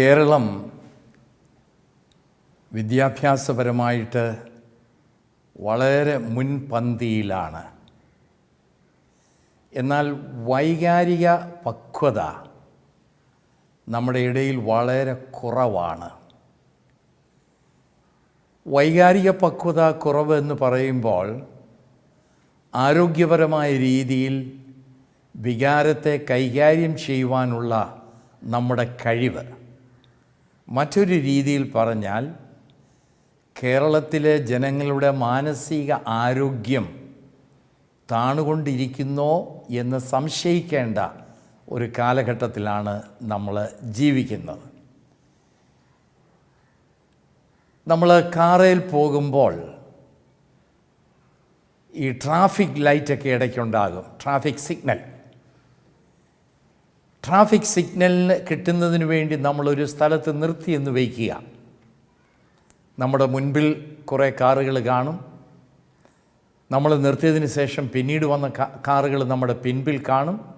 കേരളം വിദ്യാഭ്യാസപരമായിട്ട് വളരെ മുൻപന്തിയിലാണ്. എന്നാൽ വൈകാരിക പക്വത നമ്മുടെ ഇടയിൽ വളരെ കുറവാണ്. വൈകാരിക പക്വത കുറവ് എന്ന് പറയുമ്പോൾ ആരോഗ്യപരമായ രീതിയിൽ വികാരത്തെ കൈകാര്യം ചെയ്യുവാനുള്ള നമ്മുടെ കഴിവ്. മറ്റൊരു രീതിയിൽ പറഞ്ഞാൽ കേരളത്തിലെ ജനങ്ങളുടെ മാനസിക ആരോഗ്യം താണുകൊണ്ടിരിക്കുന്നോ എന്ന് സംശയിക്കേണ്ട ഒരു കാലഘട്ടത്തിലാണ് നമ്മൾ ജീവിക്കുന്നത്. നമ്മൾ കാറേൽ പോകുമ്പോൾ ഈ ട്രാഫിക് ലൈറ്റൊക്കെ ഇടയ്ക്കുണ്ടാകും ട്രാഫിക് സിഗ്നൽ. ട്രാഫിക് സിഗ്നലിന് കിട്ടുന്നതിന് വേണ്ടി നമ്മളൊരു സ്ഥലത്ത് നിർത്തി എന്ന് വയ്ക്കുക. നമ്മുടെ മുൻപിൽ കുറേ കാറുകൾ കാണും. നമ്മൾ നിർത്തിയതിന് ശേഷം പിന്നീട് വന്ന കാറുകൾ നമ്മുടെ പിൻപിൽ കാണും.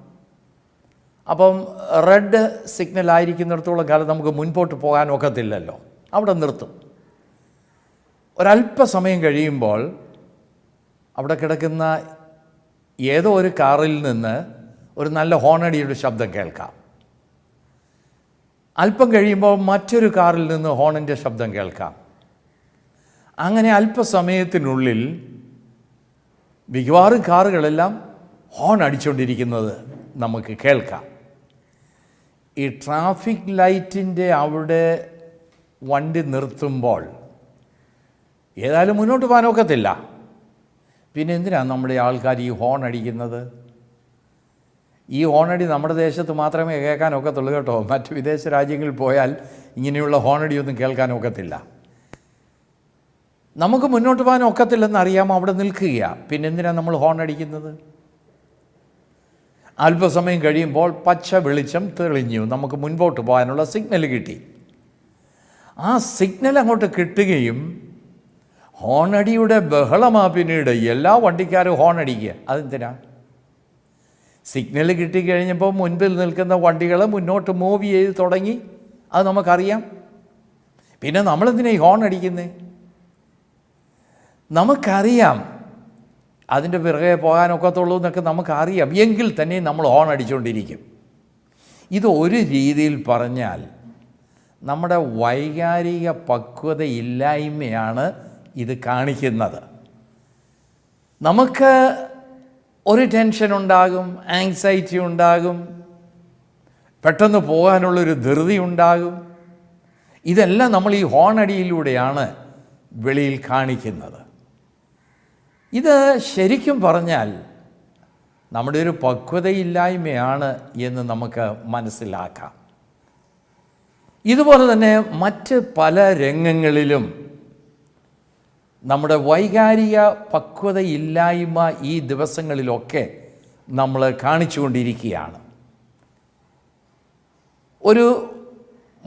അപ്പം റെഡ് സിഗ്നൽ ആയിരിക്കുന്നിടത്തോളം കാലം നമുക്ക് മുൻപോട്ട് പോകാൻ ഒക്കത്തില്ലല്ലോ. അവിടെ നിർത്തും. ഒരല്പസമയം കഴിയുമ്പോൾ അവിടെ കിടക്കുന്ന ഏതോ ഒരു കാറിൽ നിന്ന് ഒരു നല്ല ഹോണടിയുടെ ശബ്ദം കേൾക്കാം. അല്പം കഴിയുമ്പോൾ മറ്റൊരു കാറിൽ നിന്ന് ഹോണിന്റെ ശബ്ദം കേൾക്കാം. അങ്ങനെ അല്പസമയത്തിനുള്ളിൽ മിക്കവാറും കാറുകളെല്ലാം ഹോൺ അടിച്ചുകൊണ്ടിരിക്കുന്നത് നമുക്ക് കേൾക്കാം. ഈ ട്രാഫിക് ലൈറ്റിന്റെ അവിടെ വണ്ടി നിർത്തുമ്പോൾ ഏതായാലും മുന്നോട്ട് പോകാൻ ഒക്കത്തില്ല. പിന്നെ എന്തിനാണ് നമ്മുടെ ആൾക്കാർ ഈ ഹോൺ അടിക്കുന്നത്? ഈ ഹോണടി നമ്മുടെ ദേശത്ത് മാത്രമേ കേൾക്കാൻ ഒക്കത്തുള്ളൂ കേട്ടോ. മറ്റ് വിദേശ രാജ്യങ്ങളിൽ പോയാൽ ഇങ്ങനെയുള്ള ഹോണടിയൊന്നും കേൾക്കാൻ ഒക്കത്തില്ല. നമുക്ക് മുന്നോട്ട് പോകാൻ ഒക്കത്തില്ലെന്ന് അറിയാമോ അവിടെ നിൽക്കുക പിന്നെ എന്തിനാണ് നമ്മൾ ഹോണടിക്കുന്നത്? അല്പസമയം കഴിയുമ്പോൾ പച്ച വെളിച്ചം തെളിഞ്ഞു. നമുക്ക് മുൻപോട്ട് പോകാനുള്ള സിഗ്നൽ കിട്ടി. ആ സിഗ്നൽ അങ്ങോട്ട് കിട്ടുകയും ഹോണടിയുടെ ബഹളമാ പിന്നീട്. എല്ലാ വണ്ടിക്കാരും ഹോണടിക്കുക. അതെന്തിനാണ് അതെന്തിനാ? സിഗ്നൽ കിട്ടിക്കഴിഞ്ഞപ്പോൾ മുൻപിൽ നിൽക്കുന്ന വണ്ടികൾ മുന്നോട്ട് മൂവ് ചെയ്ത് തുടങ്ങി. അത് നമുക്കറിയാം. പിന്നെ നമ്മളെന്തിനാ ഈ ഹോൺ അടിക്കുന്നത് നമുക്കറിയാം. അതിന്റെ പിറകെ പോകാനൊക്കത്തുള്ളൂ എന്നൊക്കെ നമുക്കറിയാം. എങ്കിൽ തന്നെ നമ്മൾ ഹോൺ അടിച്ചുകൊണ്ടിരിക്കും. ഇത് ഒരു രീതിയിൽ പറഞ്ഞാൽ നമ്മുടെ വൈകാരിക പക്വതയില്ലായ്മയാണ് ഇത് കാണിക്കുന്നത്. നമുക്ക് ഒരു ടെൻഷൻ ഉണ്ടാകും ആങ്സൈറ്റി ഉണ്ടാകും പെട്ടെന്ന് പോകാനുള്ളൊരു ധൃതി ഉണ്ടാകും. ഇതെല്ലാം നമ്മൾ ഈ ഹോണടിയിലൂടെയാണ് വെളിയിൽ കാണിക്കുന്നത്. ഇത് ശരിക്കും പറഞ്ഞാൽ നമ്മുടെ ഒരു പക്വതയില്ലായ്മയാണ് എന്ന് നമുക്ക് മനസ്സിലാക്കാം. ഇതുപോലെ തന്നെ മറ്റ് പല രംഗങ്ങളിലും നമ്മുടെ വൈകാരിക പക്വതയില്ലായ്മ ഈ ദിവസങ്ങളിലൊക്കെ നമ്മൾ കാണിച്ചുകൊണ്ടിരിക്കുകയാണ്. ഒരു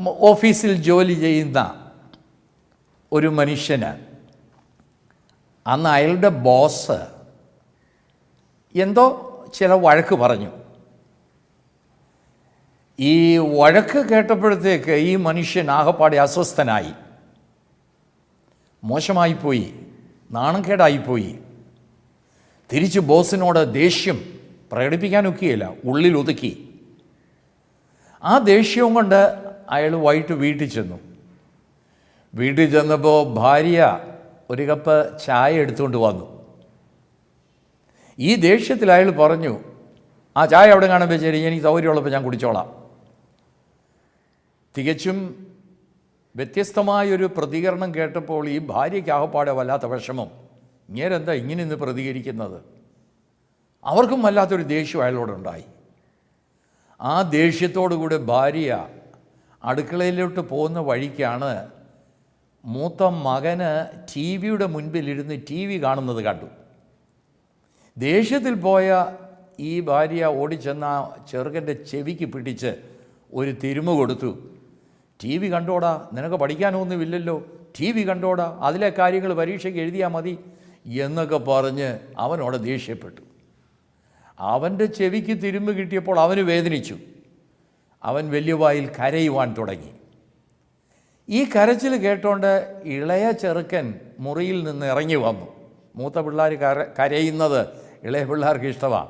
ഓഫീസിൽ ജോലി ചെയ്യുന്ന ഒരു മനുഷ്യന് അന്ന് അയാളുടെ ബോസ് എന്തോ ചില വഴക്ക് പറഞ്ഞു. ഈ വഴക്ക് കേട്ടപ്പോഴത്തേക്ക് ഈ മനുഷ്യൻ ആകപ്പാടെ അസ്വസ്ഥനായി. മോശമായിപ്പോയി. നാണംകേടായിപ്പോയി തിരിച്ച് ബോസിനോട് ദേഷ്യം പ്രകടിപ്പിക്കാനൊക്കെയില്ല. ഉള്ളിൽ ഒതുക്കി. ആ ദേഷ്യവും കൊണ്ട് അയാൾ വൈകിട്ട് വീട്ടിൽ ചെന്നു. വീട്ടിൽ ചെന്നപ്പോൾ ഭാര്യ ഒരു കപ്പ് ചായ എടുത്തുകൊണ്ട് വന്നു. ഈ ദേഷ്യത്തിൽ അയാൾ പറഞ്ഞു ആ ചായ അവിടെ കാണുമ്പോൾ ശരി എനിക്ക് സൗകര്യമുള്ളപ്പോൾ ഞാൻ കുടിച്ചോളാം. തികച്ചും വ്യത്യസ്തമായൊരു പ്രതികരണം കേട്ടപ്പോൾ ഈ ഭാര്യയ്ക്ക് ആകപ്പാടെ വല്ലാത്ത വിഷമം. ഇങ്ങനെന്താ ഇങ്ങനെ ഇന്ന് പ്രതികരിക്കുന്നത്? അവർക്കും വല്ലാത്തൊരു ദേഷ്യം അയാളോടുണ്ടായി. ആ ദേഷ്യത്തോടുകൂടി ഭാര്യ അടുക്കളയിലോട്ട് പോകുന്ന വഴിക്കാണ് മൂത്ത മകന് ടി വിയുടെ മുൻപിലിരുന്ന് ടി വി കാണുന്നത് കണ്ടു. ദേഷ്യത്തിൽ പോയ ഈ ഭാര്യ ഓടിച്ചെന്ന ആ ചെറുക്കന്റെ ചെവിക്ക് പിടിച്ച് ഒരു തിരുമ കൊടുത്തു. ടി വി കണ്ടോടാ നിനക്ക് പഠിക്കാനൊന്നുമില്ലല്ലോ ടി വി കണ്ടോടാ അതിലെ കാര്യങ്ങൾ പരീക്ഷയ്ക്ക് എഴുതിയാൽ മതി എന്നൊക്കെ പറഞ്ഞ് അവനോട് ദേഷ്യപ്പെട്ടു. അവന്റെ ചെവിക്ക് തിരുമ്പ് കിട്ടിയപ്പോൾ അവന് വേദനിച്ചു. അവൻ വലിയ വായിൽ കരയുവാൻ തുടങ്ങി. ഈ കരച്ചിൽ കേട്ടോണ്ട് ഇളയ ചെറുക്കൻ മുറിയിൽ നിന്ന് ഇറങ്ങി വന്നു. മൂത്ത പിള്ളേർ കര കരയുന്നത് ഇളയ പിള്ളേർക്ക് ഇഷ്ടമാണ്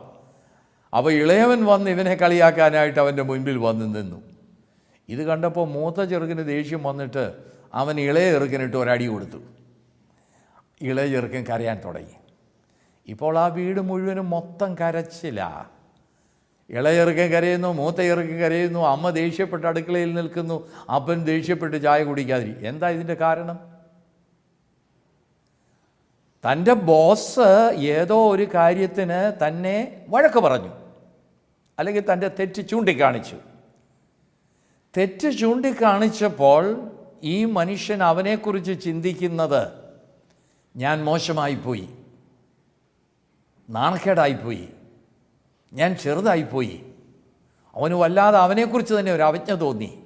അപ്പോൾ ഇളയവൻ വന്ന് ഇവനെ കളിയാക്കാനായിട്ട് അവന്റെ മുൻപിൽ വന്ന് നിന്നു. ഇത് കണ്ടപ്പോൾ മൂത്ത ചെറുക്കന് ദേഷ്യം വന്നിട്ട് അവൻ ഇളയ ചെറുക്കനിട്ട് ഒരടി കൊടുത്തു. ഇളയ ചെറുക്കൻ കരയാൻ തുടങ്ങി. ഇപ്പോൾ ആ വീട് മുഴുവനും മൊത്തം കരച്ചില്ല ഇളയെറുക്കൻ കരയുന്നു മൂത്ത ചെറുക്കൻ കരയുന്നു അമ്മ ദേഷ്യപ്പെട്ട് അടുക്കളയിൽ നിൽക്കുന്നു അപ്പൻ ദേഷ്യപ്പെട്ട് ചായ കുടിക്കാതിരി. എന്താ ഇതിന്റെ കാരണം? തന്റെ ബോസ് ഏതോ ഒരു കാര്യത്തിന് തന്നെ വഴക്ക് പറഞ്ഞു. അല്ലെങ്കിൽ തന്റെ തെറ്റ് ചൂണ്ടിക്കാണിച്ചു. തെറ്റ് ചൂണ്ടിക്കാണിച്ചപ്പോൾ ഈ മനുഷ്യൻ അവനെക്കുറിച്ച് ചിന്തിക്കുന്നത് ഞാൻ മോശമായിപ്പോയി. നാണക്കേടായിപ്പോയി. ഞാൻ ചെറുതായിപ്പോയി. അവന് വല്ലാതെ അവനെക്കുറിച്ച് തന്നെ ഒരു അവജ്ഞ തോന്നി.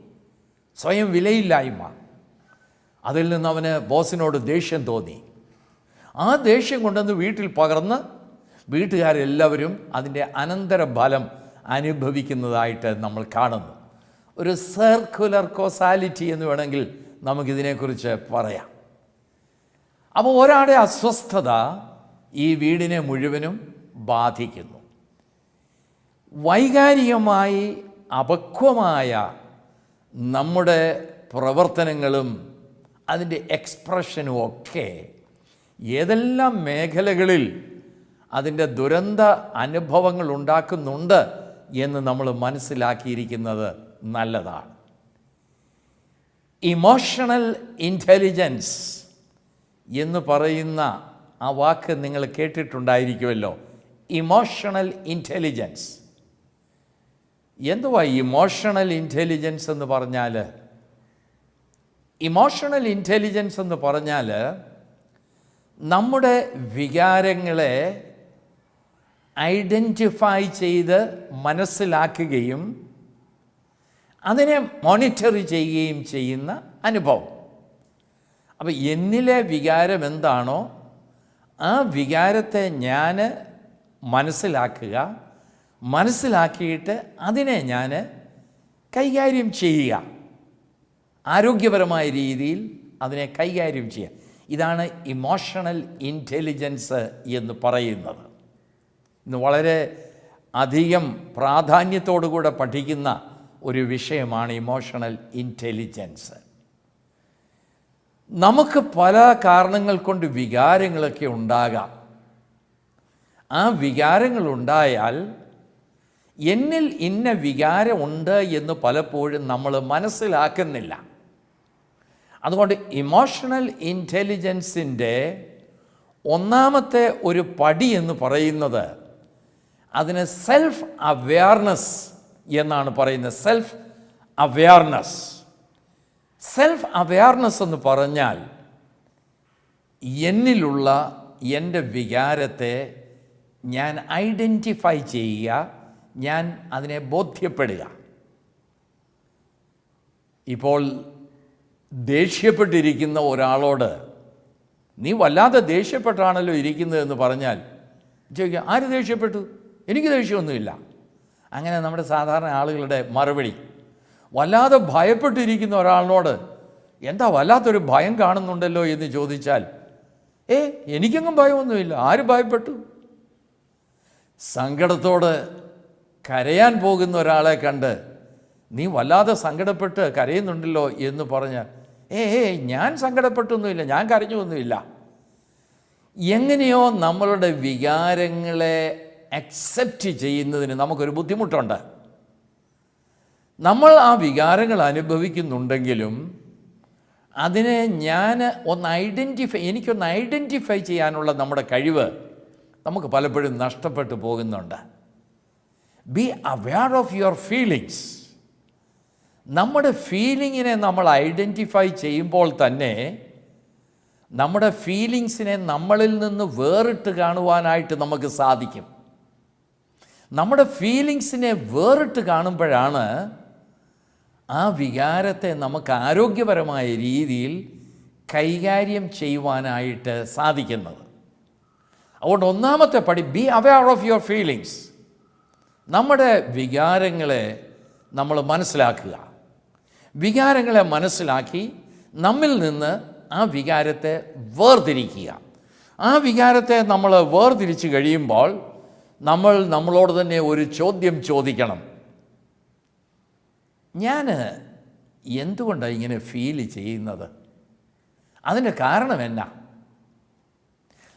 സ്വയം വിലയില്ലായ്മ. അതിൽ നിന്ന് അവന് ബോസിനോട് ദേഷ്യം തോന്നി. ആ ദേഷ്യം കൊണ്ടുവന്ന് വീട്ടിൽ പകർന്ന് വീട്ടുകാരെല്ലാവരും അതിന്റെ അനന്തര ബലം അനുഭവിക്കുന്നതായിട്ട് നമ്മൾ കാണുന്നു. ഒരു സർക്കുലർ കോസാലിറ്റി എന്ന് വേണമെങ്കിൽ നമുക്കിതിനെക്കുറിച്ച് പറയാം. അപ്പോൾ ഒരാളുടെ അസ്വസ്ഥത ഈ വീടിനെ മുഴുവനും ബാധിക്കുന്നു. വൈകാരികമായി അപക്വമായ നമ്മുടെ പ്രവർത്തനങ്ങളും അതിന്റെ എക്സ്പ്രഷനും ഒക്കെ ഏതെല്ലാം മേഖലകളിൽ അതിന്റെ ദുരന്ത അനുഭവങ്ങൾ ഉണ്ടാക്കുന്നുണ്ട് എന്ന് നമ്മൾ മനസ്സിലാക്കിയിരിക്കുന്നത് നല്ലതാണ്. ഇമോഷണൽ ഇന്റലിജൻസ് എന്ന് പറയുന്ന ആ വാക്ക് നിങ്ങൾ കേട്ടിട്ടുണ്ടായിരിക്കുമല്ലോ. ഇമോഷണൽ ഇന്റലിജൻസ് എന്തുവാ ഇമോഷണൽ ഇന്റലിജൻസ് എന്ന് പറഞ്ഞാൽ ഇമോഷണൽ ഇന്റലിജൻസ് എന്ന് പറഞ്ഞാൽ നമ്മുടെ വികാരങ്ങളെ ഐഡന്റിഫൈ ചെയ്ത് മനസ്സിലാക്കുകയും അതിനെ മോണിറ്റർ ചെയ്യുകയും ചെയ്യുന്ന അനുഭവം. അപ്പോൾ എന്നിലെ വികാരം എന്താണോ ആ വികാരത്തെ ഞാൻ മനസ്സിലാക്കുക മനസ്സിലാക്കിയിട്ട് അതിനെ ഞാൻ കൈകാര്യം ചെയ്യുക. ആരോഗ്യപരമായ രീതിയിൽ അതിനെ കൈകാര്യം ചെയ്യുക. ഇതാണ് ഇമോഷണൽ ഇന്റലിജൻസ് എന്ന് പറയുന്നത്. ഇന്ന് വളരെ അധികം പ്രാധാന്യത്തോടുകൂടെ പഠിക്കുന്ന ഒരു വിഷയമാണ് ഇമോഷണൽ ഇന്റലിജൻസ് നമുക്ക് പല കാരണങ്ങൾ കൊണ്ട് വികാരങ്ങളൊക്കെ ഉണ്ടാകാം. ആ വികാരങ്ങൾ ഉണ്ടായാൽ എന്നിൽ ഇന്ന വികാരമുണ്ട് എന്ന് പലപ്പോഴും നമ്മൾ മനസ്സിലാക്കുന്നില്ല. അതുകൊണ്ട് ഇമോഷണൽ ഇന്റലിജൻസിന്റെ ഒന്നാമത്തെ ഒരു പടി എന്ന് പറയുന്നത് അതിന് സെൽഫ് അവെയർനെസ് എന്നാണ് പറയുന്നത്. സെൽഫ് അവെയർനെസ് സെൽഫ് അവെയർനെസ് എന്ന് പറഞ്ഞാൽ എന്നിലുള്ള എന്റെ വികാരത്തെ ഞാൻ ഐഡന്റിഫൈ ചെയ്യുക ഞാൻ അതിനെ ബോധ്യപ്പെടുക. ഇപ്പോൾ ദേഷ്യപ്പെട്ടിരിക്കുന്ന ഒരാളോട് നീ വല്ലാതെ ദേഷ്യപ്പെട്ടാണല്ലോ ഇരിക്കുന്നതെന്ന് പറഞ്ഞാൽ ചോദിക്കുക ആര് ദേഷ്യപ്പെട്ടു? എനിക്ക് ദേഷ്യമൊന്നുമില്ല. അങ്ങനെ നമ്മുടെ സാധാരണ ആളുകളുടെ മറുപടി. വല്ലാതെ ഭയപ്പെട്ടിരിക്കുന്ന ഒരാളിനോട് എന്താ വല്ലാത്തൊരു ഭയം കാണുന്നുണ്ടല്ലോ? എന്ന് ചോദിച്ചാൽ ഏ എനിക്കെങ്ങും ഭയമൊന്നുമില്ല. ആര് ഭയപ്പെട്ടു? സങ്കടത്തോട് കരയാൻ പോകുന്ന ഒരാളെ കണ്ട് നീ വല്ലാതെ സങ്കടപ്പെട്ട് കരയുന്നുണ്ടല്ലോ? എന്ന് പറഞ്ഞ് ഏ ഏ ഞാൻ സങ്കടപ്പെട്ടൊന്നുമില്ല. ഞാൻ കരഞ്ഞൊന്നുമില്ല എങ്ങനെയോ നമ്മളുടെ വികാരങ്ങളെ അക്സെപ്റ്റ് ചെയ്യുന്നതിന് നമുക്കൊരു ബുദ്ധിമുട്ടുണ്ട്. നമ്മൾ ആ വികാരങ്ങൾ അനുഭവിക്കുന്നുണ്ടെങ്കിലും അതിനെ ഞാൻ ഒന്ന് ഐഡന്റിഫൈ എനിക്കൊന്ന് ഐഡന്റിഫൈ ചെയ്യാനുള്ള നമ്മുടെ കഴിവ് നമുക്ക് പലപ്പോഴും നഷ്ടപ്പെട്ടു പോകുന്നുണ്ട്. Be aware of your feelings നമ്മുടെ ഫീലിങ്ങിനെ നമ്മൾ ഐഡന്റിഫൈ ചെയ്യുമ്പോൾ തന്നെ നമ്മുടെ ഫീലിങ്സിനെ നമ്മളിൽ നിന്ന് വേറിട്ട് കാണുവാനായിട്ട് നമുക്ക് സാധിക്കും. നമ്മുടെ ഫീലിങ്സിനെ വേറിട്ട് കാണുമ്പോഴാണ് ആ വികാരത്തെ നമുക്ക് ആരോഗ്യപരമായ രീതിയിൽ കൈകാര്യം ചെയ്യുവാനായിട്ട് സാധിക്കുന്നത്. അതുകൊണ്ട് ഒന്നാമത്തെ പടി be aware of your feelings നമ്മുടെ വികാരങ്ങളെ നമ്മൾ മനസ്സിലാക്കുക. വികാരങ്ങളെ മനസ്സിലാക്കി നമ്മിൽ നിന്ന് ആ വികാരത്തെ വേർതിരിക്കുക. ആ വികാരത്തെ നമ്മൾ വേർതിരിച്ച് കഴിയുമ്പോൾ നമ്മൾ നമ്മളോട് തന്നെ ഒരു ചോദ്യം ചോദിക്കണം. ഞാൻ എന്തുകൊണ്ടാണ് ഇങ്ങനെ ഫീൽ ചെയ്യുന്നത്? അതിന്റെ കാരണം എന്നാ?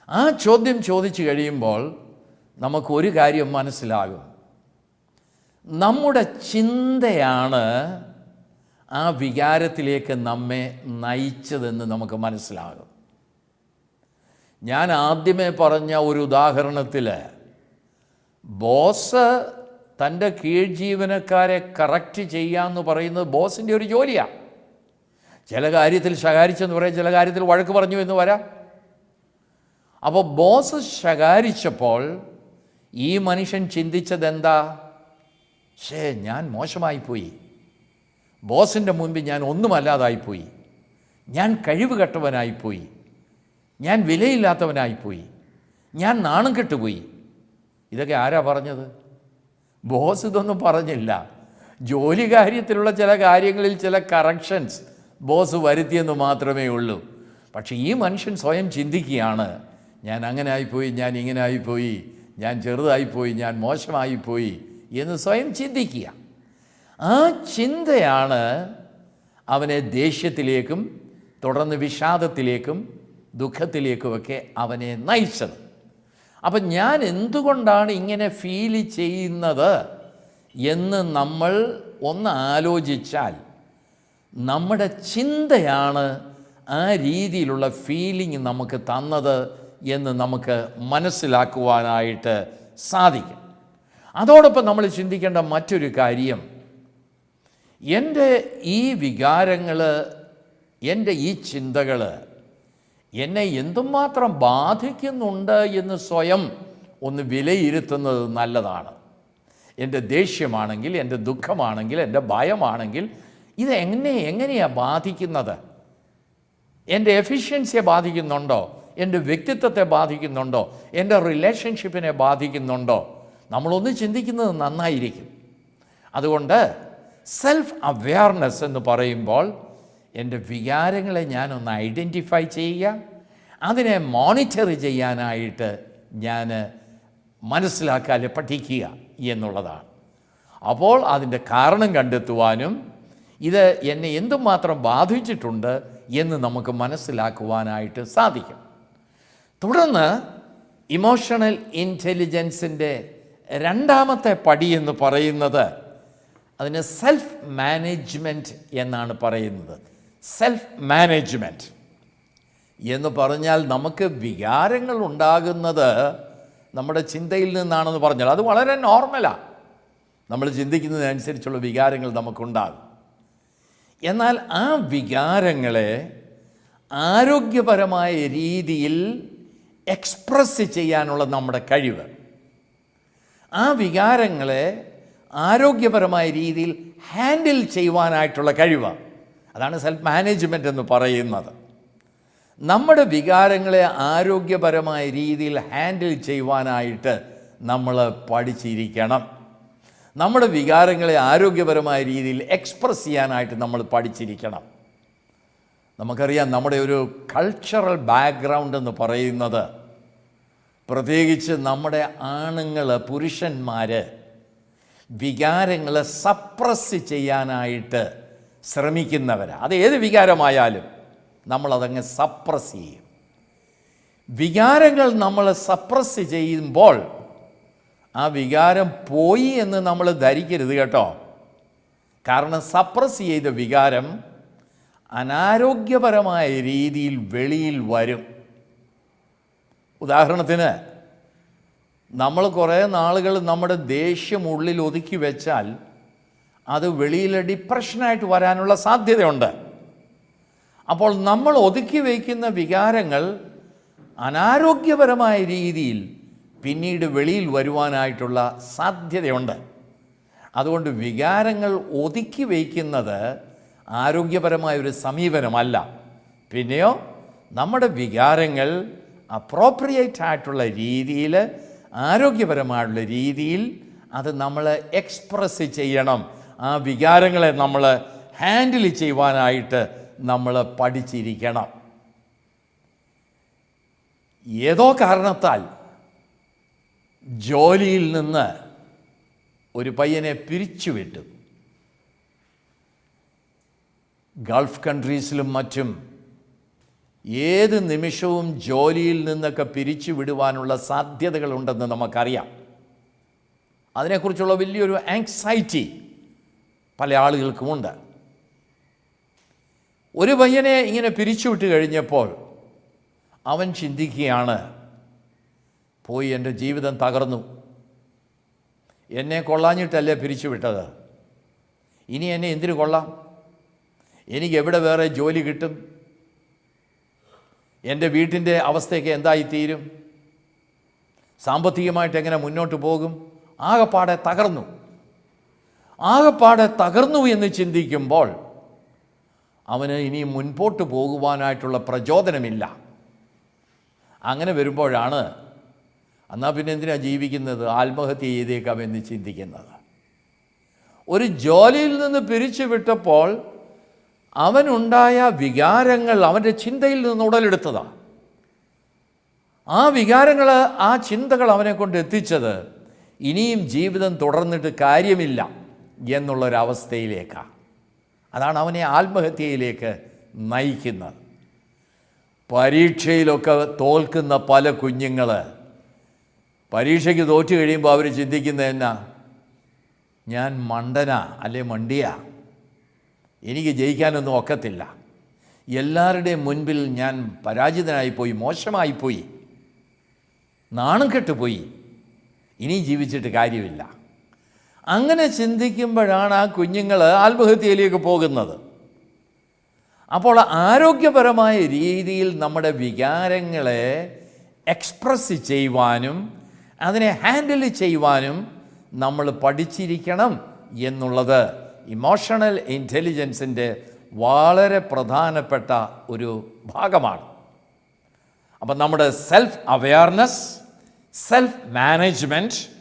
ആ ചോദ്യം ചോദിച്ചു കഴിയുമ്പോൾ നമുക്കൊരു കാര്യം മനസ്സിലാകും. നമ്മുടെ ചിന്തയാണ് ആ വികാരത്തിലേക്ക് നമ്മെ നയിച്ചതെന്ന് നമുക്ക് മനസ്സിലാകും. ഞാൻ ആദ്യമേ പറഞ്ഞ ഒരു ഉദാഹരണത്തിൽ ബോസ് തന്റെ കീഴ് ജീവനക്കാരെ കറക്റ്റ് ചെയ്യാമെന്ന് പറയുന്നത് ബോസിന്റെ ഒരു ജോലിയാണ് ചില കാര്യത്തിൽ ശകാരിച്ചെന്ന് പറയാം ചില കാര്യത്തിൽ വഴക്ക് പറഞ്ഞു എന്ന് വരാം. അപ്പോൾ ബോസ് ശകാരിച്ചപ്പോൾ ഈ മനുഷ്യൻ ചിന്തിച്ചത് എന്താ ഷേ ഞാൻ മോശമായിപ്പോയി. ബോസിന്റെ മുൻപിൽ ഞാൻ ഒന്നുമല്ലാതായിപ്പോയി. ഞാൻ കഴിവ് കെട്ടവനായിപ്പോയി ഞാൻ വിലയില്ലാത്തവനായിപ്പോയി. ഞാൻ നാണം കെട്ടുപോയി. ഇതൊക്കെ ആരാ പറഞ്ഞത്? ബോസ് ഇതൊന്നും പറഞ്ഞില്ല. ജോലി കാര്യത്തിലുള്ള ചില കാര്യങ്ങളിൽ ചില കറക്ഷൻസ് ബോസ് വരുത്തിയെന്ന് മാത്രമേ ഉള്ളൂ. പക്ഷേ ഈ മനുഷ്യൻ സ്വയം ചിന്തിക്കുകയാണ്. ഞാൻ അങ്ങനെ ആയിപ്പോയി ഞാൻ ഇങ്ങനെ ആയിപ്പോയി ഞാൻ ചെറുതായിപ്പോയി ഞാൻ മോശമായിപ്പോയി എന്ന് സ്വയം ചിന്തിക്കുക. ആ ചിന്തയാണ് അവനെ ദേഷ്യത്തിലേക്കും തുടർന്ന് വിഷാദത്തിലേക്കും ദുഃഖത്തിലേക്കുമൊക്കെ അവനെ നയിച്ചത്. അപ്പം ഞാൻ എന്തുകൊണ്ടാണ് ഇങ്ങനെ ഫീൽ ചെയ്യുന്നത് എന്ന് നമ്മൾ ഒന്ന് ആലോചിച്ചാൽ നമ്മുടെ ചിന്തയാണ് ആ രീതിയിലുള്ള ഫീലിംഗ് നമുക്ക് തന്നത് എന്ന് നമുക്ക് മനസ്സിലാക്കുവാനായിട്ട് സാധിക്കും. അതോടൊപ്പം നമ്മൾ ചിന്തിക്കേണ്ട മറ്റൊരു കാര്യം. എന്റെ ഈ വികാരങ്ങൾ എന്റെ ഈ ചിന്തകൾ എന്നെ എന്തുമാത്രം ബാധിക്കുന്നുണ്ട് എന്ന് സ്വയം ഒന്ന് വിലയിരുത്തുന്നത് നല്ലതാണ്. എന്റെ ദേഷ്യമാണെങ്കിൽ എന്റെ ദുഃഖമാണെങ്കിൽ എന്റെ ഭയമാണെങ്കിൽ ഇത് എങ്ങനെ എങ്ങനെയാണ് ബാധിക്കുന്നത്? എന്റെ എഫിഷ്യൻസിയെ ബാധിക്കുന്നുണ്ടോ? എന്റെ വ്യക്തിത്വത്തെ ബാധിക്കുന്നുണ്ടോ? എന്റെ റിലേഷൻഷിപ്പിനെ ബാധിക്കുന്നുണ്ടോ? നമ്മളൊന്ന് ചിന്തിക്കുന്നത് നന്നായിരിക്കും. അതുകൊണ്ട് സെൽഫ് അവെയർനെസ് എന്ന് പറയുമ്പോൾ എന്റെ വികാരങ്ങളെ ഞാനൊന്ന് ഐഡന്റിഫൈ ചെയ്യുക. അതിനെ മോണിറ്റർ ചെയ്യാനായിട്ട് ഞാൻ മനസ്സിലാക്കാതെ പഠിക്കുക എന്നുള്ളതാണ്. അപ്പോൾ അതിന്റെ കാരണം കണ്ടെത്തുവാനും ഇത് എന്നെ എന്തുമാത്രം ബാധിച്ചിട്ടുണ്ട് എന്ന് നമുക്ക് മനസ്സിലാക്കുവാനായിട്ട് സാധിക്കും. തുടർന്ന് ഇമോഷണൽ ഇന്റലിജൻസിന്റെ രണ്ടാമത്തെ പടി എന്ന് പറയുന്നത് അതിന് സെൽഫ് മാനേജ്മെന്റ് എന്നാണ് പറയുന്നത്. സെൽഫ് മാനേജ്മെന്റ് എന്ന് പറഞ്ഞാൽ നമുക്ക് വികാരങ്ങൾ ഉണ്ടാകുന്നത് നമ്മുടെ ചിന്തയിൽ നിന്നാണെന്ന് പറഞ്ഞാൽ അത് വളരെ നോർമലാണ് നമ്മൾ ചിന്തിക്കുന്നതിനനുസരിച്ചുള്ള വികാരങ്ങൾ നമുക്കുണ്ടാകും. എന്നാൽ ആ വികാരങ്ങളെ ആരോഗ്യപരമായ രീതിയിൽ എക്സ്പ്രസ് ചെയ്യാനുള്ള നമ്മുടെ കഴിവ്. ആ വികാരങ്ങളെ ആരോഗ്യപരമായ രീതിയിൽ ഹാൻഡിൽ ചെയ്യുവാനായിട്ടുള്ള കഴിവ് അതാണ് സെൽഫ് മാനേജ്മെന്റ് എന്ന് പറയുന്നത്. നമ്മുടെ വികാരങ്ങളെ ആരോഗ്യപരമായ രീതിയിൽ ഹാൻഡിൽ ചെയ്യുവാനായിട്ട് നമ്മൾ പഠിച്ചിരിക്കണം. നമ്മുടെ വികാരങ്ങളെ ആരോഗ്യപരമായ രീതിയിൽ എക്സ്പ്രസ് ചെയ്യാനായിട്ട് നമ്മൾ പഠിച്ചിരിക്കണം. നമുക്കറിയാം നമ്മുടെ ഒരു കൾച്ചറൽ ബാക്ക്ഗ്രൗണ്ട് എന്ന് പറയുന്നത് പ്രത്യേകിച്ച് നമ്മുടെ ആണുങ്ങൾ പുരുഷന്മാർ വികാരങ്ങളെ സപ്രസ് ചെയ്യാനായിട്ട് ശ്രമിക്കുന്നവരാണ് അത് ഏത് വികാരമായാലും നമ്മളതങ്ങ് സപ്രസ് ചെയ്യും. വികാരങ്ങൾ നമ്മൾ സപ്രസ് ചെയ്യുമ്പോൾ ആ വികാരം പോയി എന്ന് നമ്മൾ ധരിക്കരുത് കേട്ടോ. കാരണം സപ്രസ് ചെയ്ത വികാരം അനാരോഗ്യപരമായ രീതിയിൽ വെളിയിൽ വരും. ഉദാഹരണത്തിന് നമ്മൾ കുറേ നാളുകൾ നമ്മുടെ ദേഷ്യം ഉള്ളിൽ ഒതുക്കി വെച്ചാൽ അത് വെളിയിൽ ഡിപ്രഷനായിട്ട് വരാനുള്ള സാധ്യതയുണ്ട്. അപ്പോൾ നമ്മൾ ഒതുക്കി വയ്ക്കുന്ന വികാരങ്ങൾ അനാരോഗ്യപരമായ രീതിയിൽ പിന്നീട് വെളിയിൽ വരുവാനായിട്ടുള്ള സാധ്യതയുണ്ട്. അതുകൊണ്ട് വികാരങ്ങൾ ഒതുക്കി വയ്ക്കുന്നത് ആരോഗ്യപരമായ ഒരു സമീപനമല്ല. പിന്നെയോ നമ്മുടെ വികാരങ്ങൾ അപ്രോപ്രിയേറ്റ് ആയിട്ടുള്ള രീതിയിൽ ആരോഗ്യപരമായിട്ടുള്ള രീതിയിൽ അത് നമ്മൾ എക്സ്പ്രസ് ചെയ്യണം. ആ വികാരങ്ങളെ നമ്മൾ ഹാൻഡിൽ ചെയ്യുവാനായിട്ട് നമ്മൾ പഠിച്ചിരിക്കണം. ഏതോ കാരണത്താൽ ജോലിയിൽ നിന്ന് ഒരു പയ്യനെ പിരിച്ചുവിട്ടു ഗൾഫ് കൺട്രീസിലും മറ്റും ഏത് നിമിഷവും ജോലിയിൽ നിന്നൊക്കെ പിരിച്ചു വിടുവാനുള്ള സാധ്യതകളുണ്ടെന്ന് നമുക്കറിയാം. അതിനെക്കുറിച്ചുള്ള വലിയൊരു ആങ്സൈറ്റി പല ആളുകൾക്കുമുണ്ട്. ഒരു പയ്യനെ ഇങ്ങനെ പിരിച്ചുവിട്ട് കഴിഞ്ഞപ്പോൾ അവൻ ചിന്തിക്കുകയാണ് പോയി എന്റെ ജീവിതം തകർന്നു. എന്നെ കൊള്ളാഞ്ഞിട്ടല്ലേ പിരിച്ചുവിട്ടത്? ഇനി എന്നെ എന്തിനു കൊള്ളാം? എനിക്ക് എവിടെ വേറെ ജോലി കിട്ടും? എന്റെ വീട്ടിന്റെ അവസ്ഥയൊക്കെ എന്തായിത്തീരും? സാമ്പത്തികമായിട്ട് എങ്ങനെ മുന്നോട്ട് പോകും? ആകെപ്പാടെ തകർന്നു. ആകപ്പാടെ തകർന്നു എന്ന് ചിന്തിക്കുമ്പോൾ അവന് ഇനി മുൻപോട്ട് പോകുവാനായിട്ടുള്ള പ്രചോദനമില്ല. അങ്ങനെ വരുമ്പോഴാണ് എന്നാൽ പിന്നെ എന്തിനാ ജീവിക്കുന്നത്? ആത്മഹത്യ ചെയ്തേക്കാം എന്ന് ചിന്തിക്കുന്നത്. ഒരു ജോലിയിൽ നിന്ന് പിരിച്ചു വിട്ടപ്പോൾ അവനുണ്ടായ വികാരങ്ങൾ അവന്റെ ചിന്തയിൽ നിന്ന് ഉടലെടുത്തതാണ് ആ വികാരങ്ങൾ ആ ചിന്തകൾ അവനെ കൊണ്ട് എത്തിച്ചത് ഇനിയും ജീവിതം തുടർന്നിട്ട് കാര്യമില്ല. എന്നുള്ളൊരവസ്ഥയിലേക്കാണ് അതാണ് അവനെ ആത്മഹത്യയിലേക്ക് നയിക്കുന്നത്. പരീക്ഷയിലൊക്കെ തോൽക്കുന്ന പല കുഞ്ഞുങ്ങൾ പരീക്ഷയ്ക്ക് തോറ്റു കഴിയുമ്പോൾ അവർ ചിന്തിക്കുന്നത് എന്നാ? ഞാൻ മണ്ടനാ അല്ലെ മണ്ടിയാ? എനിക്ക് ജയിക്കാനൊന്നും ഒക്കത്തില്ല. എല്ലാവരുടെയും മുൻപിൽ ഞാൻ പരാജിതനായിപ്പോയി മോശമായിപ്പോയി. നാണം കെട്ടുപോയി. ഇനി ജീവിച്ചിട്ട് കാര്യമില്ല. അങ്ങനെ ചിന്തിക്കുമ്പോഴാണ് ആ കുഞ്ഞുങ്ങൾ ആത്മഹത്യയിലേക്ക് പോകുന്നത്. അപ്പോൾ ആരോഗ്യപരമായ രീതിയിൽ നമ്മുടെ വികാരങ്ങളെ എക്സ്പ്രസ് ചെയ്യുവാനും അതിനെ ഹാൻഡിൽ ചെയ്യുവാനും നമ്മൾ പഠിച്ചിരിക്കണം എന്നുള്ളത് ഇമോഷണൽ ഇന്റലിജൻസിന്റെ വളരെ പ്രധാനപ്പെട്ട ഒരു ഭാഗമാണ്. അപ്പം നമ്മുടെ സെൽഫ് അവെയർനെസ് സെൽഫ് മാനേജ്മെന്റ്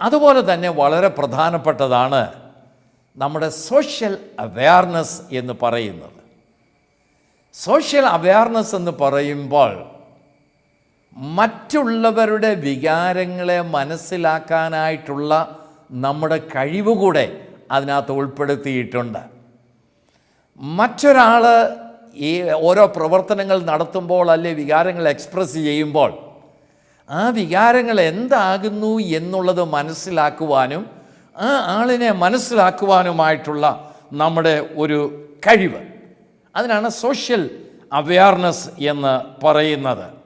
അതുപോലെ തന്നെ വളരെ പ്രധാനപ്പെട്ടതാണ് നമ്മുടെ സോഷ്യൽ അവെയർനെസ് എന്ന് പറയുന്നത്. സോഷ്യൽ അവെയർനെസ് എന്ന് പറയുമ്പോൾ മറ്റുള്ളവരുടെ വികാരങ്ങളെ മനസ്സിലാക്കാനായിട്ടുള്ള നമ്മുടെ കഴിവ് കൂടെ അതിനകത്ത് ഉൾപ്പെടുത്തിയിട്ടുണ്ട്. മറ്റൊരാൾ ഈ ഓരോ പ്രവർത്തനങ്ങൾ നടത്തുമ്പോൾ അല്ലെ വികാരങ്ങൾ എക്സ്പ്രസ് ചെയ്യുമ്പോൾ ആ വികാരങ്ങൾ എന്താകുന്നു എന്നുള്ളത് മനസ്സിലാക്കുവാനും ആ ആളിനെ മനസ്സിലാക്കുവാനുമായിട്ടുള്ള നമ്മുടെ ഒരു കഴിവ്. അതിനാണ് സോഷ്യൽ അവയർനെസ് എന്ന് പറയുന്നത്.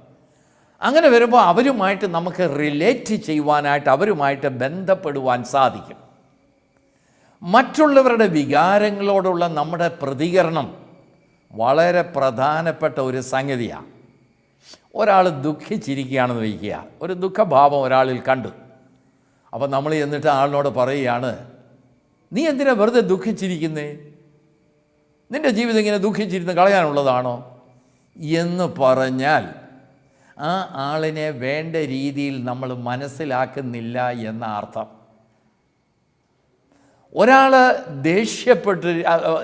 അങ്ങനെ വരുമ്പോൾ അവരുമായിട്ട് നമുക്ക് റിലേറ്റ് ചെയ്യുവാനായിട്ട് അവരുമായിട്ട് ബന്ധപ്പെടുവാൻ സാധിക്കും. മറ്റുള്ളവരുടെ വികാരങ്ങളോടുള്ള നമ്മുടെ പ്രതികരണം വളരെ പ്രധാനപ്പെട്ട ഒരു സംഗതിയാണ്. ഒരാൾ ദുഃഖിച്ചിരിക്കുകയാണെന്ന് വയ്ക്കുക. ഒരു ദുഃഖഭാവം ഒരാളിൽ കണ്ടു. അപ്പോൾ നമ്മൾ എന്നിട്ട് ആളിനോട് പറയുകയാണ് നീ എന്തിനാ വെറുതെ ദുഃഖിച്ചിരിക്കുന്നേ? നിന്റെ ജീവിതം ഇങ്ങനെ ദുഃഖിച്ചിരുന്ന് കളയാനുള്ളതാണോ? എന്ന് പറഞ്ഞാൽ ആ ആളിനെ വേണ്ട രീതിയിൽ നമ്മൾ മനസ്സിലാക്കുന്നില്ല എന്ന അർത്ഥം. ഒരാൾ ദേഷ്യപ്പെട്ട്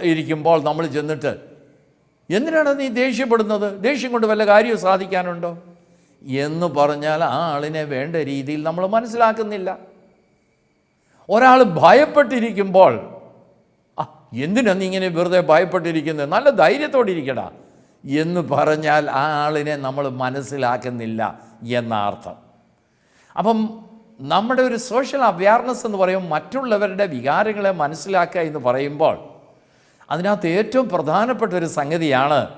ഇരിക്കുമ്പോൾ നമ്മൾ ചെന്നിട്ട് എന്തിനാണ് നീ ദേഷ്യപ്പെടുന്നത്? ദേഷ്യം കൊണ്ട് വല്ല കാര്യവും സാധിക്കാനുണ്ടോ? എന്ന് പറഞ്ഞാൽ ആ ആളിനെ വേണ്ട രീതിയിൽ നമ്മൾ മനസ്സിലാക്കുന്നില്ല. ഒരാൾ ഭയപ്പെട്ടിരിക്കുമ്പോൾ ആ എന്തിനാ നീ ഇങ്ങനെ വെറുതെ ഭയപ്പെട്ടിരിക്കുന്നത് നല്ല ധൈര്യത്തോടെ ഇരിക്കടാ. എന്ന് പറഞ്ഞാൽ ആ ആളിനെ നമ്മൾ മനസ്സിലാക്കുന്നില്ല എന്ന അർത്ഥം അപ്പം നമ്മുടെ ഒരു സോഷ്യൽ അവയർനെസ് എന്ന് പറയും മറ്റുള്ളവരുടെ വികാരങ്ങളെ മനസ്സിലാക്കുക എന്ന് പറയുമ്പോൾ അതിനകത്ത് ഏറ്റവും പ്രധാനപ്പെട്ട ഒരു സംഗതിയാണ്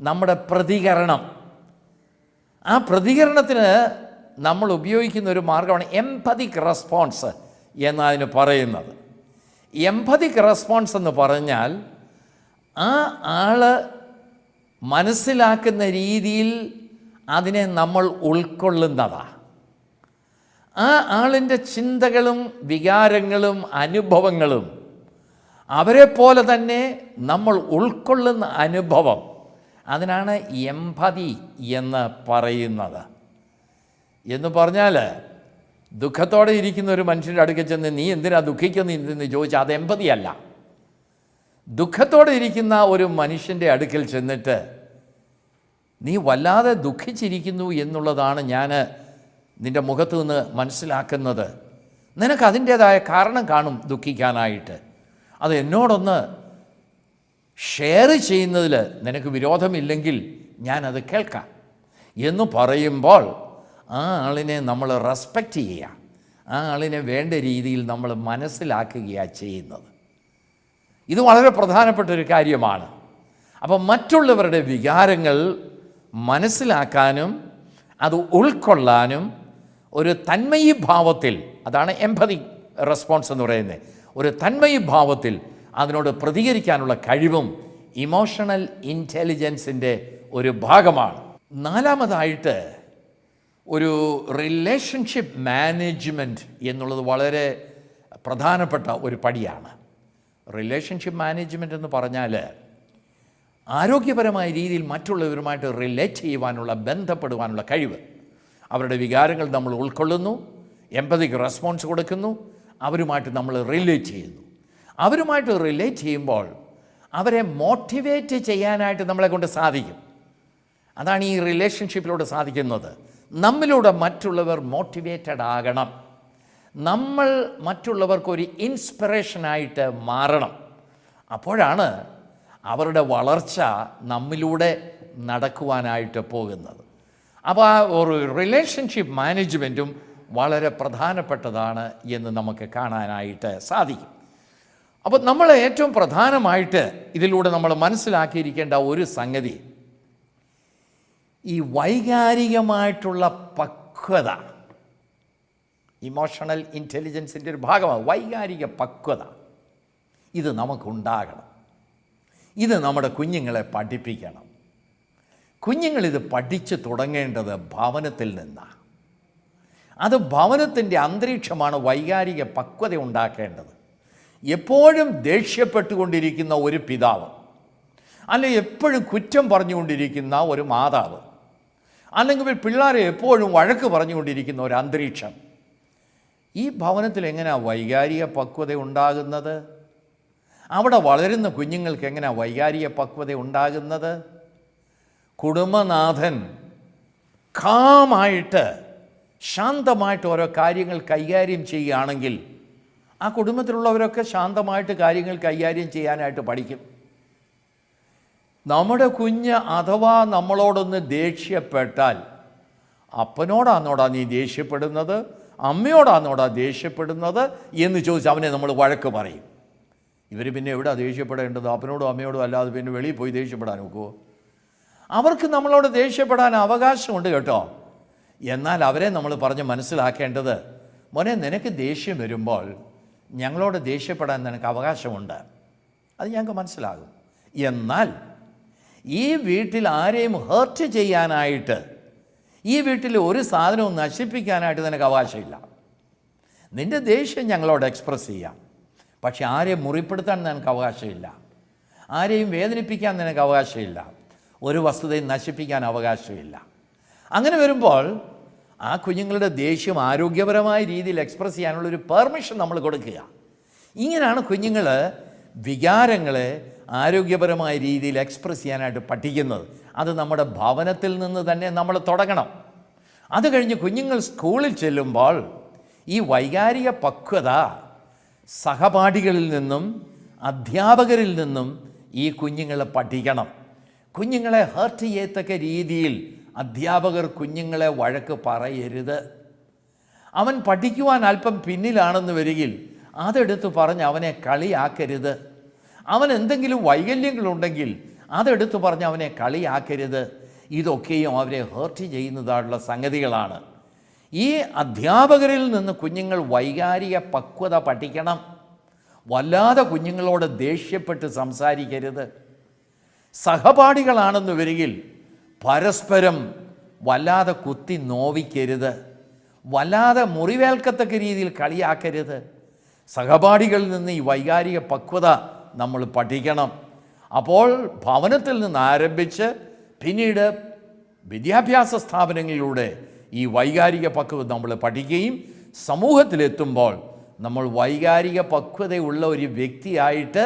നമ്മുടെ പ്രതികരണം. ആ പ്രതികരണത്തിന് നമ്മൾ ഉപയോഗിക്കുന്ന ഒരു മാർഗമാണ് എംപതിക് റെസ്പോൺസ് എന്നതിന് പറയുന്നത്. എംപതിക് റെസ്പോൺസ് എന്ന് പറഞ്ഞാൽ ആ ആൾ മനസ്സിലാക്കുന്ന രീതിയിൽ അതിനെ നമ്മൾ ഉൾക്കൊള്ളുന്നതാണ് ആ ആളിന്റെ ചിന്തകളും വികാരങ്ങളും അനുഭവങ്ങളും അവരെ പോലെ തന്നെ നമ്മൾ ഉൾക്കൊള്ളുന്ന അനുഭവം. അതിനാണ് എംപതി എന്ന് പറയുന്നത്. എന്ന് പറഞ്ഞാൽ ദുഃഖത്തോടെ ഇരിക്കുന്ന ഒരു മനുഷ്യന്റെ അടുക്കൽ ചെന്ന് നീ എന്തിനാ ദുഃഖിക്കുന്നു? എന്ന് ചോദിച്ചാൽ അത് എമ്പതിയല്ല ദുഃഖത്തോടെ ഇരിക്കുന്ന ഒരു മനുഷ്യന്റെ അടുക്കൽ ചെന്നിട്ട് നീ വല്ലാതെ ദുഃഖിച്ചിരിക്കുന്നു എന്നുള്ളതാണ് ഞാൻ നിന്റെ മുഖത്ത് നിന്ന് മനസ്സിലാക്കുന്നത്. നിനക്ക് അതിന്റേതായ കാരണം കാണും ദുഃഖിക്കാനായിട്ട്. അത് എന്നോടൊന്ന് ഷെയർ ചെയ്യുന്നതിൽ നിനക്ക് വിരോധമില്ലെങ്കിൽ ഞാനത് കേൾക്കാം. എന്ന് പറയുമ്പോൾ ആ ആളിനെ നമ്മൾ റെസ്പെക്റ്റ് ചെയ്യുക ആ ആളിനെ വേണ്ട രീതിയിൽ നമ്മൾ മനസ്സിലാക്കുകയാണ് ചെയ്യുന്നത്. ഇത് വളരെ പ്രധാനപ്പെട്ട ഒരു കാര്യമാണ്. അപ്പം മറ്റുള്ളവരുടെ വികാരങ്ങൾ മനസ്സിലാക്കാനും അത് ഉൾക്കൊള്ളാനും ഒരു തന്മയി ഭാവത്തിൽ അതാണ് എംപതി റെസ്പോൺസ് എന്ന് പറയുന്നത്. ഒരു തന്മയഭാവത്തിൽ അതിനോട് പ്രതികരിക്കാനുള്ള കഴിവും ഇമോഷണൽ ഇന്റലിജൻസിന്റെ ഒരു ഭാഗമാണ്. നാലാമതായിട്ട് ഒരു റിലേഷൻഷിപ്പ് മാനേജ്മെന്റ് എന്നുള്ളത് വളരെ പ്രധാനപ്പെട്ട ഒരു പടിയാണ്. റിലേഷൻഷിപ്പ് മാനേജ്മെന്റ് എന്ന് പറഞ്ഞാൽ ആരോഗ്യപരമായ രീതിയിൽ മറ്റുള്ളവരുമായിട്ട് റിലേറ്റ് ചെയ്യുവാനുള്ള ബന്ധപ്പെടുവാനുള്ള കഴിവ്. അവരുടെ വികാരങ്ങൾ നമ്മൾ ഉൾക്കൊള്ളുന്നു എമ്പതിക്ക് റെസ്പോൺസ് കൊടുക്കുന്നു അവരുമായിട്ട് നമ്മൾ റിലേറ്റ് ചെയ്യുന്നു. അവരുമായിട്ട് റിലേറ്റ് ചെയ്യുമ്പോൾ അവരെ മോട്ടിവേറ്റ് ചെയ്യാനായിട്ട് നമ്മളെ കൊണ്ട് സാധിക്കും. അതാണ് ഈ റിലേഷൻഷിപ്പിലൂടെ സാധിക്കുന്നത്. നമ്മിലൂടെ മറ്റുള്ളവർ മോട്ടിവേറ്റഡ് ആകണം. നമ്മൾ മറ്റുള്ളവർക്കൊരു ഇൻസ്പിറേഷനായിട്ട് മാറണം. അപ്പോഴാണ് അവരുടെ വളർച്ച നമ്മിലൂടെ നടക്കുവാനായിട്ട് പോകുന്നത്. അപ്പോൾ ആ ഒരു റിലേഷൻഷിപ്പ് മാനേജ്മെന്റും വളരെ പ്രധാനപ്പെട്ടതാണ് എന്ന് നമുക്ക് കാണാനായിട്ട് സാധിക്കും. അപ്പോൾ നമ്മൾ ഏറ്റവും പ്രധാനമായിട്ട് ഇതിലൂടെ നമ്മൾ മനസ്സിലാക്കിയിരിക്കേണ്ട ഒരു സംഗതി ഈ വൈകാരികമായിട്ടുള്ള പക്വത ഇമോഷണൽ ഇന്റലിജൻസിന്റെ ഒരു ഭാഗമാണ് വൈകാരിക പക്വത. ഇത് നമുക്കുണ്ടാകണം. ഇത് നമ്മുടെ കുഞ്ഞുങ്ങളെ പഠിപ്പിക്കണം. കുഞ്ഞുങ്ങളിത് പഠിച്ചു തുടങ്ങേണ്ടത് ഭവനത്തിൽ നിന്നാണ്. അത് ഭവനത്തിന്റെ അന്തരീക്ഷമാണ് വൈകാരിക പക്വത ഉണ്ടാക്കേണ്ടത്. എപ്പോഴും ദേഷ്യപ്പെട്ടുകൊണ്ടിരിക്കുന്ന ഒരു പിതാവ് അല്ലെ എപ്പോഴും കുറ്റം പറഞ്ഞുകൊണ്ടിരിക്കുന്ന ഒരു മാതാവ് അല്ലെങ്കിൽ പിള്ളേരെ എപ്പോഴും വഴക്ക് പറഞ്ഞുകൊണ്ടിരിക്കുന്ന ഒരു അന്തരീക്ഷം. ഈ ഭവനത്തിൽ എങ്ങനെയാണ് വൈകാരിക പക്വത ഉണ്ടാകുന്നത്? അവിടെ വളരുന്ന കുഞ്ഞുങ്ങൾക്ക് എങ്ങനെയാണ് വൈകാരിക പക്വത ഉണ്ടാകുന്നത്? കുടുംബനാഥൻ കാമായിട്ട് ശാന്തമായിട്ട് ഓരോ കാര്യങ്ങൾ കൈകാര്യം ചെയ്യുകയാണെങ്കിൽ ആ കുടുംബത്തിലുള്ളവരൊക്കെ ശാന്തമായിട്ട് കാര്യങ്ങൾ കൈകാര്യം ചെയ്യാനായിട്ട് പഠിക്കും. നമ്മുടെ കുഞ്ഞ് അഥവാ നമ്മളോടൊന്ന് ദേഷ്യപ്പെട്ടാൽ അപ്പനോടാന്നോടാ നീ ദേഷ്യപ്പെടുന്നത്? അമ്മയോടാന്നോടാ ദേഷ്യപ്പെടുന്നത്? എന്ന് ചോദിച്ച് അവനെ നമ്മൾ വഴക്ക് പറയും. ഇവർ പിന്നെ എവിടെ ദേഷ്യപ്പെടേണ്ടത്? അപ്പനോടും അമ്മയോടും അല്ലാതെ പിന്നെ വെളിയിൽ പോയി ദേഷ്യപ്പെടാൻ നോക്കുമോ അവർക്ക് നമ്മളോട് ദേഷ്യപ്പെടാൻ അവകാശമുണ്ട് കേട്ടോ. എന്നാൽ അവരെ നമ്മൾ പറഞ്ഞ് മനസ്സിലാക്കേണ്ടത് മോനെ നിനക്ക് ദേഷ്യം വരുമ്പോൾ ഞങ്ങളോട് ദേഷ്യപ്പെടാൻ നിനക്ക് അവകാശമുണ്ട്. അത് ഞങ്ങൾക്ക് മനസ്സിലാകും. എന്നാൽ ഈ വീട്ടിൽ ആരെയും ഹേർട്ട് ചെയ്യാനായിട്ട് ഈ വീട്ടിൽ ഒരു സാധനവും നശിപ്പിക്കാനായിട്ട് നിനക്ക് അവകാശമില്ല. നിന്റെ ദേഷ്യം ഞങ്ങളോട് എക്സ്പ്രസ് ചെയ്യാം. പക്ഷെ ആരെയും മുറിപ്പെടുത്താൻ നിനക്ക് അവകാശമില്ല. ആരെയും വേദനിപ്പിക്കാൻ നിനക്ക് അവകാശമില്ല. ഒരു വസ്തുതയും നശിപ്പിക്കാൻ അവകാശമില്ല. അങ്ങനെ വരുമ്പോൾ ആ കുഞ്ഞുങ്ങളുടെ ദേഷ്യം ആരോഗ്യപരമായ രീതിയിൽ എക്സ്പ്രസ് ചെയ്യാനുള്ളൊരു പെർമിഷൻ നമ്മൾ കൊടുക്കുക. ഇങ്ങനെയാണ് കുഞ്ഞുങ്ങൾ വികാരങ്ങളെ ആരോഗ്യപരമായ രീതിയിൽ എക്സ്പ്രസ് ചെയ്യാനായിട്ട് പഠിക്കുന്നത്. അത് നമ്മുടെ ഭവനത്തിൽ നിന്ന് തന്നെ നമ്മൾ തുടങ്ങണം. അത് കഴിഞ്ഞ് കുഞ്ഞുങ്ങൾ സ്കൂളിൽ ചെല്ലുമ്പോൾ ഈ വൈകാരിക പക്വത സഹപാഠികളിൽ നിന്നും അധ്യാപകരിൽ നിന്നും ഈ കുഞ്ഞുങ്ങളെ പഠിക്കണം. കുഞ്ഞുങ്ങളെ ഹേർട്ട് ചെയ്യത്തക്ക രീതിയിൽ അധ്യാപകർ കുഞ്ഞുങ്ങളെ വഴക്ക് പറയരുത്. അവൻ പഠിക്കുവാൻ അല്പം പിന്നിലാണെന്ന് വരികിൽ അതെടുത്ത് പറഞ്ഞ് അവനെ കളിയാക്കരുത്. അവൻ എന്തെങ്കിലും വൈകല്യങ്ങളുണ്ടെങ്കിൽ അതെടുത്ത് പറഞ്ഞ് അവനെ കളിയാക്കരുത്. ഇതൊക്കെയും അവരെ ഹേർട്ട് ചെയ്യുന്നതായുള്ള സംഗതികളാണ്. ഈ അധ്യാപകരിൽ നിന്ന് കുഞ്ഞുങ്ങൾ വൈകാരിക പക്വത പഠിക്കണം. വല്ലാതെ കുഞ്ഞുങ്ങളോട് ദേഷ്യപ്പെട്ട് സംസാരിക്കരുത്. സഹപാഠികളാണെന്ന് വരികിൽ പരസ്പരം വല്ലാതെ കുത്തി നോവിക്കരുത്. വല്ലാതെ മുറിവേൽക്കത്തക്ക രീതിയിൽ കളിയാക്കരുത്. സഹപാഠികളിൽ നിന്ന് ഈ വൈകാരിക പക്വത നമ്മൾ പഠിക്കണം. അപ്പോൾ ഭവനത്തിൽ നിന്ന് ആരംഭിച്ച് പിന്നീട് വിദ്യാഭ്യാസ സ്ഥാപനങ്ങളിലൂടെ ഈ വൈകാരിക പക്വത നമ്മൾ പഠിക്കുകയും സമൂഹത്തിലെത്തുമ്പോൾ നമ്മൾ വൈകാരിക പക്വതയുള്ള ഒരു വ്യക്തിയായിട്ട്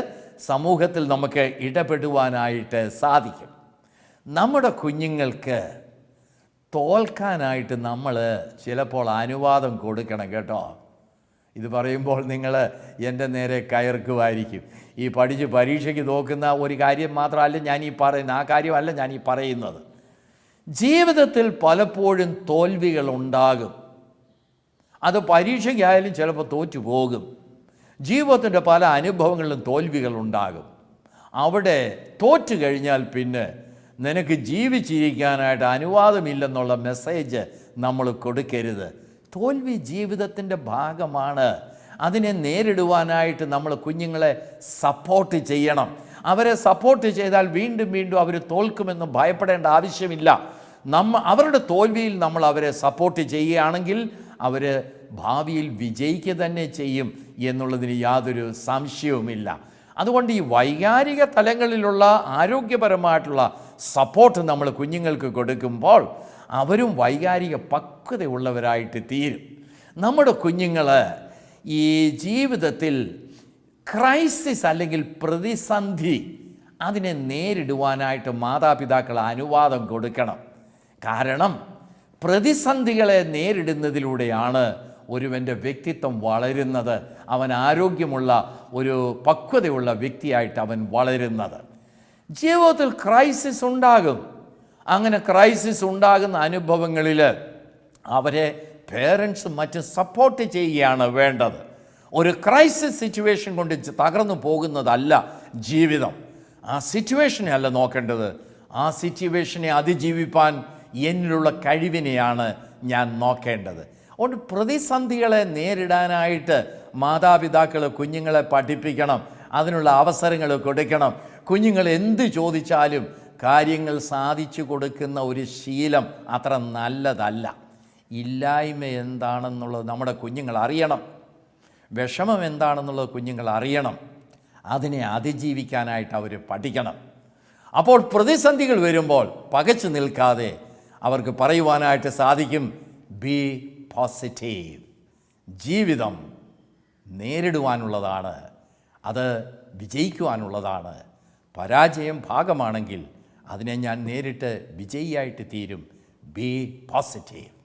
സമൂഹത്തിൽ നമുക്ക് ഇടപെടുവാനായിട്ട് സാധിക്കും. നമ്മുടെ കുഞ്ഞുങ്ങൾക്ക് തോൽക്കാനായിട്ട് നമ്മൾ ചിലപ്പോൾ അനുവാദം കൊടുക്കണം കേട്ടോ. ഇത് പറയുമ്പോൾ നിങ്ങൾ എന്റെ നേരെ കയർക്കുമായിരിക്കും ഈ പഠിച്ച് പരീക്ഷയ്ക്ക് നോക്കുന്ന ഒരു കാര്യം മാത്രമല്ല ഞാൻ ഈ പറയുന്നത് ആ കാര്യമല്ല ഞാൻ ഈ പറയുന്നത്. ജീവിതത്തിൽ പലപ്പോഴും തോൽവികൾ ഉണ്ടാകും. അത് പരീക്ഷയ്ക്കായാലും ചിലപ്പോൾ തോറ്റു പോകും. ജീവിതത്തിന്റെ പല അനുഭവങ്ങളിലും തോൽവികൾ ഉണ്ടാകും. അവിടെ തോറ്റു കഴിഞ്ഞാൽ പിന്നെ നിനക്ക് ജീവിച്ചിരിക്കാനായിട്ട് അനുവാദമില്ലെന്നുള്ള മെസ്സേജ് നമ്മൾ കൊടുക്കരുത്. തോൽവി ജീവിതത്തിന്റെ ഭാഗമാണ്. അതിനെ നേരിടുവാനായിട്ട് നമ്മൾ കുഞ്ഞുങ്ങളെ സപ്പോർട്ട് ചെയ്യണം. അവരെ സപ്പോർട്ട് ചെയ്താൽ വീണ്ടും വീണ്ടും അവർ തോൽക്കുമെന്നും ഭയപ്പെടേണ്ട ആവശ്യമില്ല. നമ്മ അവരുടെ തോൽവിയിൽ നമ്മൾ അവരെ സപ്പോർട്ട് ചെയ്യുകയാണെങ്കിൽ അവർ ഭാവിയിൽ വിജയിക്കുക തന്നെ ചെയ്യും എന്നുള്ളതിന് യാതൊരു സംശയവുമില്ല. അതുകൊണ്ട് ഈ വൈകാരിക തലങ്ങളിലുള്ള ആരോഗ്യപരമായിട്ടുള്ള സപ്പോർട്ട് നമ്മൾ കുഞ്ഞുങ്ങൾക്ക് കൊടുക്കുമ്പോൾ അവരും വൈകാരിക പക്വതയുള്ളവരായിട്ട് തീരും. നമ്മുടെ കുഞ്ഞുങ്ങൾ ഈ ജീവിതത്തിൽ ക്രൈസിസ് അല്ലെങ്കിൽ പ്രതിസന്ധി അതിനെ നേരിടുവാനായിട്ട് മാതാപിതാക്കൾ അനുവാദം കൊടുക്കണം. കാരണം പ്രതിസന്ധികളെ നേരിടുന്നതിലൂടെയാണ് ഒരുവന്റെ വ്യക്തിത്വം വളരുന്നത്. അവൻ ആരോഗ്യമുള്ള ഒരു പക്വതയുള്ള വ്യക്തിയായിട്ട് അവൻ വളരുന്നത്. ജീവിതത്തിൽ ക്രൈസിസ് ഉണ്ടാകും. അങ്ങനെ ക്രൈസിസ് ഉണ്ടാകുന്ന അനുഭവങ്ങളിൽ അവരെ പേരൻസ് മറ്റും സപ്പോർട്ട് ചെയ്യുകയാണ് വേണ്ടത്. ഒരു ക്രൈസിസ് സിറ്റുവേഷൻ കൊണ്ട് തകർന്നു പോകുന്നതല്ല ജീവിതം. ആ സിറ്റുവേഷനെ അല്ല നോക്കേണ്ടത്. ആ സിറ്റുവേഷനെ അതിജീവിപ്പാൻ എന്നിലുള്ള കഴിവിനെയാണ് ഞാൻ നോക്കേണ്ടത്. അതുകൊണ്ട് പ്രതിസന്ധികളെ നേരിടാനായിട്ട് മാതാപിതാക്കൾ കുഞ്ഞുങ്ങളെ പഠിപ്പിക്കണം. അതിനുള്ള അവസരങ്ങൾ കൊടുക്കണം. കുഞ്ഞുങ്ങൾ എന്ത് ചോദിച്ചാലും കാര്യങ്ങൾ സാധിച്ചു കൊടുക്കുന്ന ഒരു ശീലം അത്ര നല്ലതല്ല. ഇല്ലായ്മ എന്താണെന്നുള്ളത് നമ്മുടെ കുഞ്ഞുങ്ങൾ അറിയണം. വിഷമം എന്താണെന്നുള്ളത് കുഞ്ഞുങ്ങൾ അറിയണം. അതിനെ അതിജീവിക്കാനായിട്ട് അവർ പഠിക്കണം. അപ്പോൾ പ്രതിസന്ധികൾ വരുമ്പോൾ പകച്ചു നിൽക്കാതെ അവർക്ക് പറയുവാനായിട്ട് സാധിക്കും ബി പോസിറ്റീവ് ജീവിതം നേരിടുവാനുള്ളതാണ്. അത് വിജയിക്കുവാനുള്ളതാണ്. പരാജയം ഭാഗമാണെങ്കിൽ അതിനെ ഞാൻ നേരിട്ട് വിജയിയായിട്ട് തീരും. ബി പോസിറ്റീവ്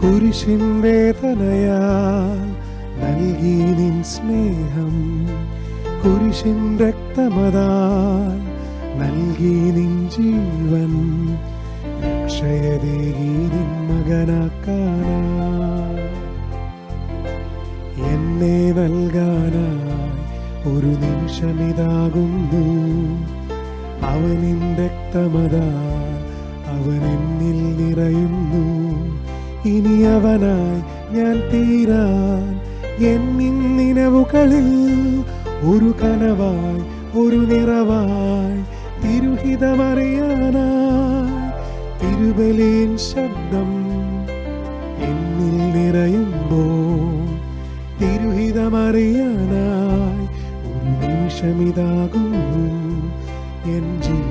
കുരിശിൻ വേദനയാൽ നൽകി നിൻ സ്നേഹം. കുരിശിൻ രക്തമതാൽ നൽകി നിൻ ജീവൻ. രക്ഷയതേകി നിൻ മകനാക്കാനാ എന്നെ നൽകാനായി ഒരു നിമിഷമിതാകുന്നു. അവനിൻ രക്തമത അവൻ എന്നിൽ നിറയുന്നു. ഇനി അവനായി ഞാൻ തീരാൻ എന്നിൻ നിലവുകളിൽ ഒരു കനവായി ഒരു നിറവായി തിരുഹിതമറിയാനായി തിരുബലിൻ ശബ്ദം എന്നിൽ നിറയുമ്പോൾ തിരുഹിതമറിയാനായി ഒരു നിമിഷമിതാകുന്നു എൻ ദർശനമൂല്യമതറിയ